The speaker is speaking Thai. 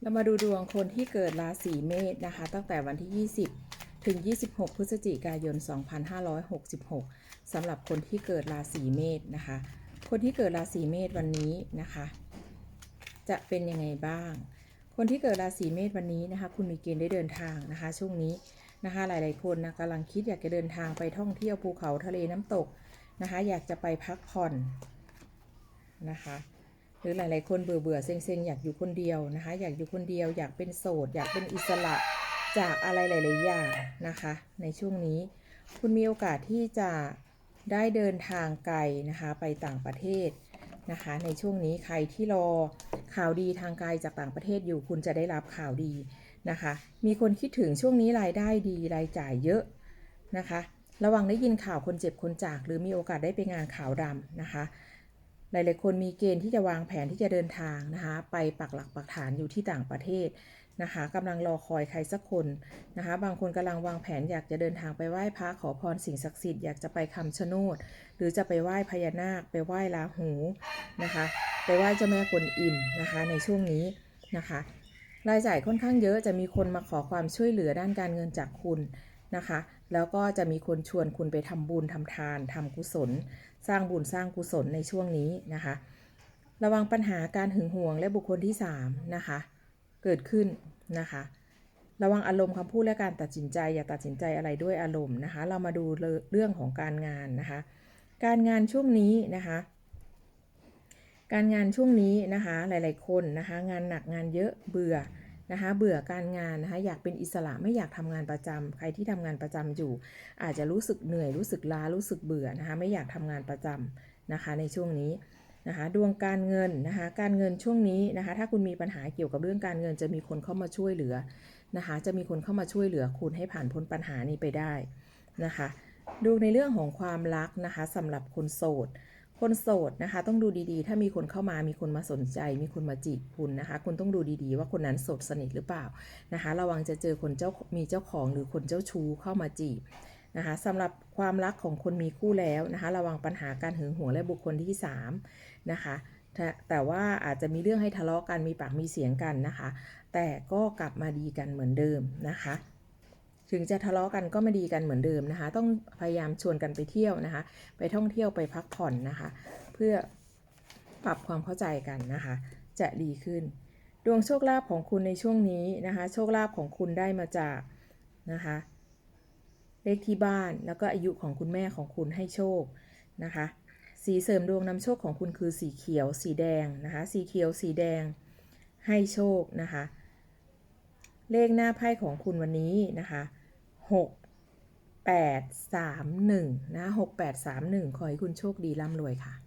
เรามาดูดวงคนที่เกิดราศีเมษนะคะ ตั้งแต่วันที่ 20 ถึง 26 พฤศจิกายน 2566สำหรับคนที่เกิดราศีเมษนะคะ คนที่เกิดราศีเมษวันนี้นะคะ จะเป็นยังไงบ้าง คนที่เกิดราศีเมษวันนี้นะคะ คุณมีเกณฑ์ได้เดินทางนะคะ ช่วงนี้นะคะ หลาย ๆ คนนะกำลังคิดอยากจะเดินทางไปท่องเที่ยวภูเขาทะเลน้ำตกนะคะ อยากจะไปพักผ่อนนะคะ รือหลาย ๆ คนเบื่อเบื่อเซ็งเซ็งอยากอยู่คนเดียวนะคะ อยากอยู่คนเดียว อยากเป็นโสด อยากเป็นอิสระจากอะไรหลาย ๆ อย่างนะคะ ในช่วงนี้ คุณมีโอกาสที่จะได้เดินทางไกลนะคะไปต่างประเทศนะคะ ในช่วงนี้ใครที่รอข่าวดีทางไกลจากต่างประเทศอยู่คุณจะได้รับข่าวดีนะคะ มีคนคิดถึงช่วงนี้รายได้ดีรายจ่ายเยอะนะคะ ระวังได้ยินข่าวคนเจ็บคนจาก หรือมีโอกาสได้ไปงานข่าวดำนะคะ ลายๆคนมีเกณฑ์ที่จะวางแผนที่จะเดินทางนะคะ ไปปักหลักปักฐานอยู่ที่ต่างประเทศนะคะกำลังรอคอยใครสักคนนะคะ บางคนกำลังวางแผนอยากจะเดินทางไปไหว้พระขอพรสิ่งศักดิ์สิทธิ์อยากจะไปคำชะโนด หรือจะไปไหว้พญานาค ไปไหว้ลาหูนะคะ ไปไหว้เจ้าแม่กวนอิมนะคะ ในช่วงนี้นะคะ รายจ่ายค่อนข้างเยอะจะมีคนมาขอความช่วยเหลือด้านการเงินจากคุณนะคะ แล้วก็จะมีคนชวนคุณไปทำบุญทำทานทำกุศล สร้างบุญสร้างกุศลในช่วงนี้นะคะ ระวังปัญหาการหึงหวงและบุคคลที่3นะคะ เกิดขึ้นนะคะ ระวังอารมณ์คำพูดและการตัดสินใจ อย่าตัดสินใจอะไรด้วยอารมณ์นะคะ เรามาดูเรื่องของการงานนะคะ การงานช่วงนี้นะคะ การงานช่วงนี้นะคะ หลาย ๆ คนนะคะ งานหนักงานเยอะเบื่อ นะคะเบื่อการงานนะคะอยากเป็นอิสระไม่อยากทำงานประจำใครที่ทำงานประจำอยู่ อาจจะรู้สึกเหนื่อยรู้สึกล้ารู้สึกเบื่อนะคะไม่อยากทำงานประจำนะคะในช่วงนี้นะคะดวงการเงินนะคะการเงินช่วงนี้นะคะถ้าคุณมีปัญหาเกี่ยวกับเรื่องการเงินจะมีคนเข้ามาช่วยเหลือนะคะจะมีคนเข้ามาช่วยเหลือคุณให้ผ่านพ้นปัญหานี้ไปได้นะคะดูในเรื่องของความรักนะคะสำหรับคนโสด คนโสดนะคะต้องดูดีๆ ถ้ามีคนเข้ามามีคนมาสนใจ มีคนมาจีบคุณนะคะคุณต้องดูดีๆ ว่าคนนั้นโสดสนิทหรือเปล่านะคะระวังจะเจอคนเจ้ามีเจ้าของหรือคนเจ้าชู้เข้ามาจีบนะคะสำหรับความรักของคนมีคู่แล้วนะคะระวังปัญหาการหึงหวงและบุคคลที่3นะคะแต่แต่ว่าอาจจะมีเรื่องให้ทะเลาะกันมีปากมีเสียงกันนะคะ แต่ก็กลับมาดีกันเหมือนเดิมนะคะ ถึงจะทะเลาะกันก็ไม่ดีกันเหมือนเดิมนะคะ ต้องพยายามชวนกันไปเที่ยวนะคะ ไปท่องเที่ยวไปพักผ่อนนะคะ เพื่อปรับความเข้าใจกันนะคะ จะดีขึ้น ดวงโชคลาภของคุณในช่วงนี้นะคะ โชคลาภของคุณได้มาจากนะคะ เลขที่บ้านแล้วก็อายุของคุณแม่ของคุณให้โชคนะคะ สีเสริมดวงนำโชคของคุณคือสีเขียว สีแดงนะคะ สีเขียวสีแดงให้โชคนะคะ เลขหน้าไพ่ของคุณวันนี้นะคะ 6 8 3 1 นะ 6 8 3 1 ขอให้คุณโชคดีร่ำรวยค่ะ